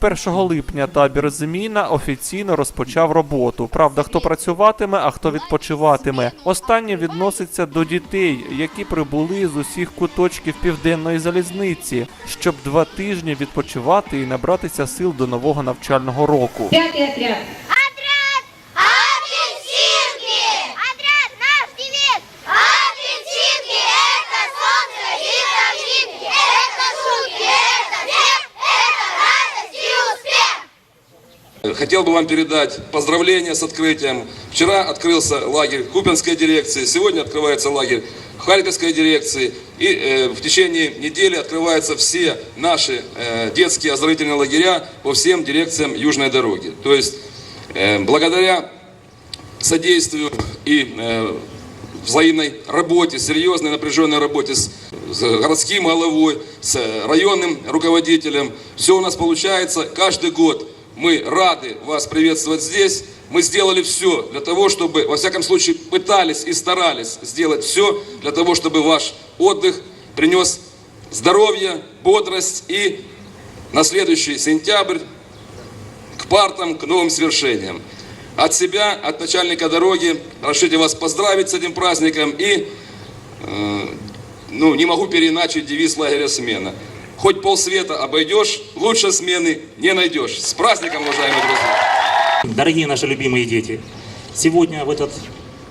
1 липня табір Зміна офіційно розпочав роботу. Правда, хто працюватиме, а хто відпочиватиме. Останнє відноситься до дітей, які прибули з усіх куточків південної залізниці, щоб два тижні відпочивати і набратися сил до нового навчального року. Отряд. Отряд Хотел бы вам передать поздравления с открытием. Вчера открылся лагерь Купинской дирекции, сегодня открывается лагерь Харьковской дирекции. И э, в течение недели открываются все наши э, детские оздоровительные лагеря по всем дирекциям Южной дороги. То есть э, благодаря содействию и э, взаимной работе, серьезной напряженной работе с, с городским головой, с э, районным руководителем. Все у нас получается. Каждый год мы рады вас приветствовать здесь. Мы сделали все для того, чтобы, во всяком случае, пытались и старались сделать все для того, чтобы ваш отдых принес здоровье, бодрость и на следующий сентябрь к партам, к новым свершениям. От себя, от начальника дороги, разрешите вас поздравить с этим праздником и, э, ну, не могу переиначить девиз лагеря смена. Хоть полсвета обойдешь, лучше смены не найдешь. С праздником, уважаемые друзья! Дорогие наши любимые дети, сегодня в этот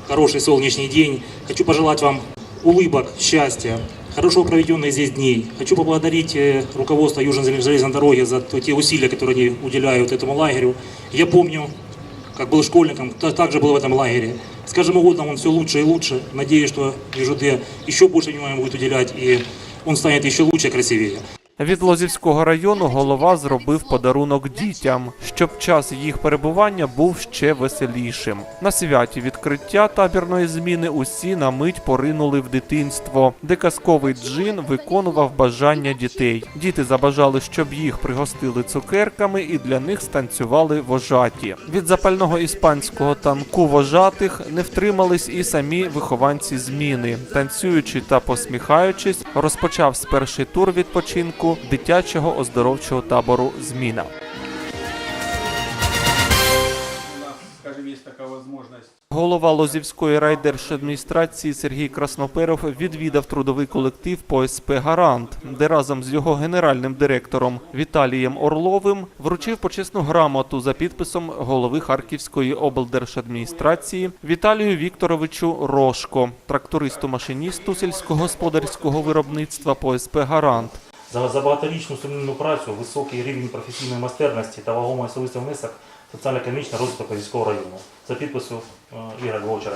хороший солнечный день хочу пожелать вам улыбок, счастья, хорошо проведенных здесь дней. Хочу поблагодарить э, руководство Южной железной дороги за те усилия, которые они уделяют этому лагерю. Я помню, как был школьником, та- также был в этом лагере. С каждым годом он все лучше и лучше. Надеюсь, что ЮЖД еще больше внимания будет уделять, и он станет еще лучше и красивее. Від Лозівського району голова зробив подарунок дітям, щоб час їх перебування був ще веселішим. На святі відкриття табірної зміни усі на мить поринули в дитинство, де казковий джин виконував бажання дітей. Діти забажали, щоб їх пригостили цукерками і для них станцювали вожаті. Від запального іспанського танку вожатих не втримались і самі вихованці зміни. Танцюючи та посміхаючись, розпочався перший тур відпочинку дитячого оздоровчого табору Зміна. Голова Лозівської райдержадміністрації Сергій Красноперов відвідав трудовий колектив по СП Гарант, де разом з його генеральним директором Віталієм Орловим вручив почесну грамоту за підписом голови Харківської облдержадміністрації Віталію Вікторовичу Рошко, трактористу-машиністу сільськогосподарського виробництва по СП Гарант. За, за багаторічну сумнівну працю, високий рівень професійної майстерності та вагомий особистий внесок соціально-економічний розвиток військового району. За підписом е, Ігоря Львовича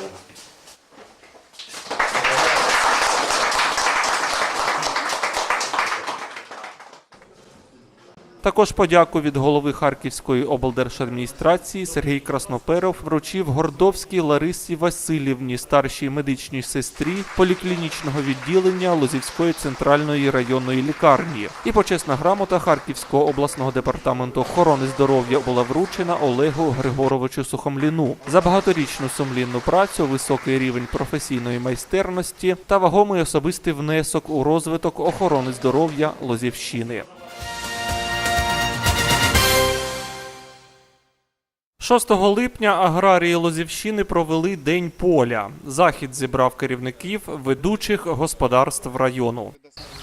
Також подяку від голови Харківської облдержадміністрації Сергій Красноперов вручив Гордовській Ларисі Васильівні, старшій медичній сестрі поліклінічного відділення Лозівської центральної районної лікарні. І почесна грамота Харківського обласного департаменту охорони здоров'я була вручена Олегу Григоровичу Сухомліну за багаторічну сумлінну працю, високий рівень професійної майстерності та вагомий особистий внесок у розвиток охорони здоров'я Лозівщини. 6 липня аграрії Лозівщини провели День поля. Захід зібрав керівників ведучих господарств району.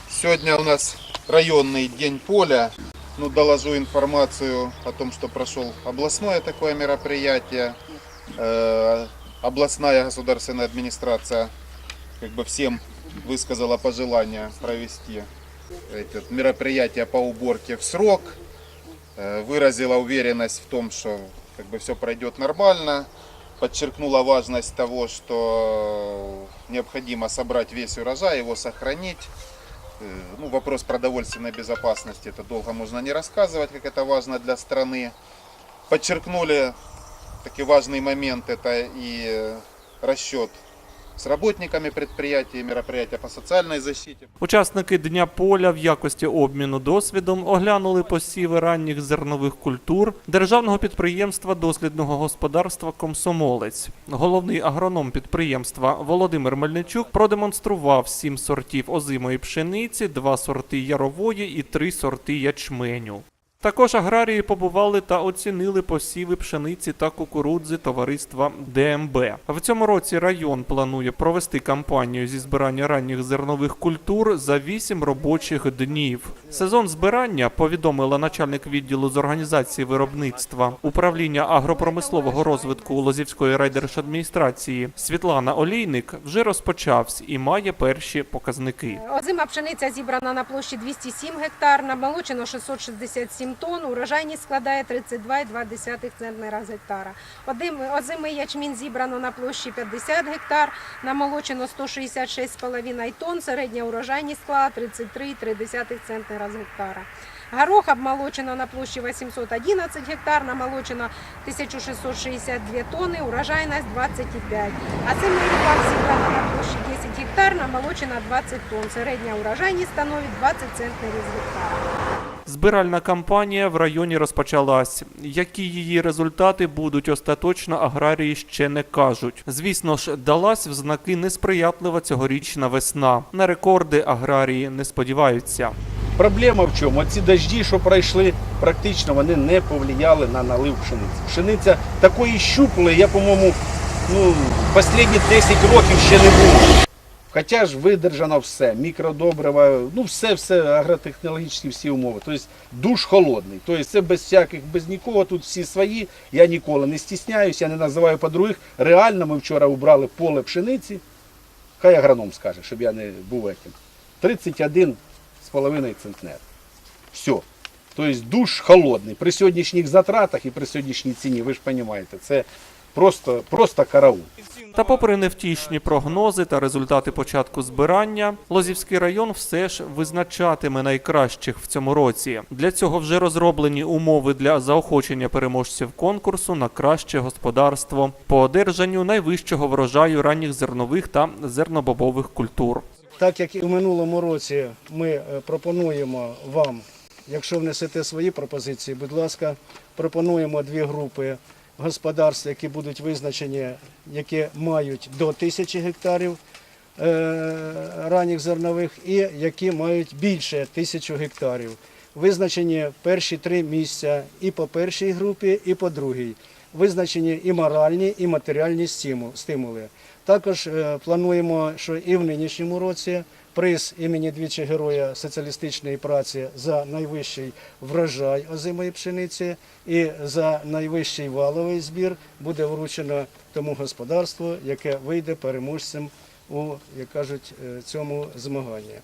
Сегодня у нас районный день поля. Ну, доложу информацию о том, что прошел областное такое мероприятие. Э, областная государственная администрация как бы всем высказала пожелание провести это мероприятие по уборке в срок. Э, выразила уверенность в том, что как бы все пройдет нормально. Подчеркнула важность того, что необходимо собрать весь урожай, его сохранить. Э, Ну, вопрос продовольственной безопасности, это долго можно не рассказывать, как это важно для страны. Подчеркнули такие важный момент, это и э, расчет с работниками предприятия, мероприятия по социальной защите. Учасники Дня поля в якості обміну досвідом оглянули посіви ранніх зернових культур державного підприємства дослідного господарства Комсомолець. Головний агроном підприємства Володимир Мельничук продемонстрував сім сортів озимої пшениці, два сорти ярової і три сорти ячменю. Також аграрії побували та оцінили посіви пшениці та кукурудзи товариства ДМБ. В цьому році район планує провести кампанію зі збирання ранніх зернових культур за 8 робочих днів. Сезон збирання повідомила начальник відділу з організації виробництва управління агропромислового розвитку Лозівської райдержадміністрації Світлана Олійник вже розпочався і має перші показники. Озима пшениця зібрана на площі 207 гектар, намолочено 667 тонн, урожайність складає 32,2 центнера з гектара. Озимий ячмінь зібрано на площі 50 гектар, намолочено 166,5 тонн, середня урожайність склала 33,3 центнера з гектара. Горох обмолочено на площі 811 гектар, намолочено 1662 тонни, урожайність 25. А цим ріпак зібрано на площі 10 гектар, намолочено 20 тонн. Середня урожайність становить 20 центнерів з гектара. Збиральна кампанія в районі розпочалась. Які її результати будуть остаточно, аграрії ще не кажуть. Звісно ж, далась в знаки несприятлива цьогорічна весна. На рекорди аграрії не сподіваються. Проблема в чому? Оці дожді, що пройшли, практично вони не повлияли на налив пшениці. Пшениця такої щуплої, я, по-моєму, ну, останні 10 років ще не було. Хоча ж видержано все, мікродобрива, ну все, все, агротехнологічні всі умови. Тобто душ холодний. Тобто це без всяких, без нікого, тут всі свої. Я ніколи не стісняюсь, я не називаю по-других. Реально ми вчора убрали поле пшениці. Хай агроном скаже, щоб я не був этим. 31 з половиною центнер. Все. Тобто душ холодний. При сьогоднішніх затратах і при сьогоднішній ціні, ви ж розумієте, це просто, просто караул. Та попри невтішні прогнози та результати початку збирання, Лозівський район все ж визначатиме найкращих в цьому році. Для цього вже розроблені умови для заохочення переможців конкурсу на краще господарство по одержанню найвищого врожаю ранніх зернових та зернобобових культур. Так як і в минулому році ми е, пропонуємо вам, якщо внесете свої пропозиції, будь ласка, пропонуємо дві групи господарств, які будуть визначені, які мають до тисячі гектарів е, ранніх зернових і які мають більше тисячу гектарів. Визначені перші три місця і по першій групі, і по другій. Визначені і моральні, і матеріальні стимули. Також е, плануємо, що і в нинішньому році приз імені двічі героя соціалістичної праці за найвищий врожай озимої пшениці і за найвищий валовий збір буде вручено тому господарству, яке вийде переможцем у, як кажуть, е, цьому змаганні.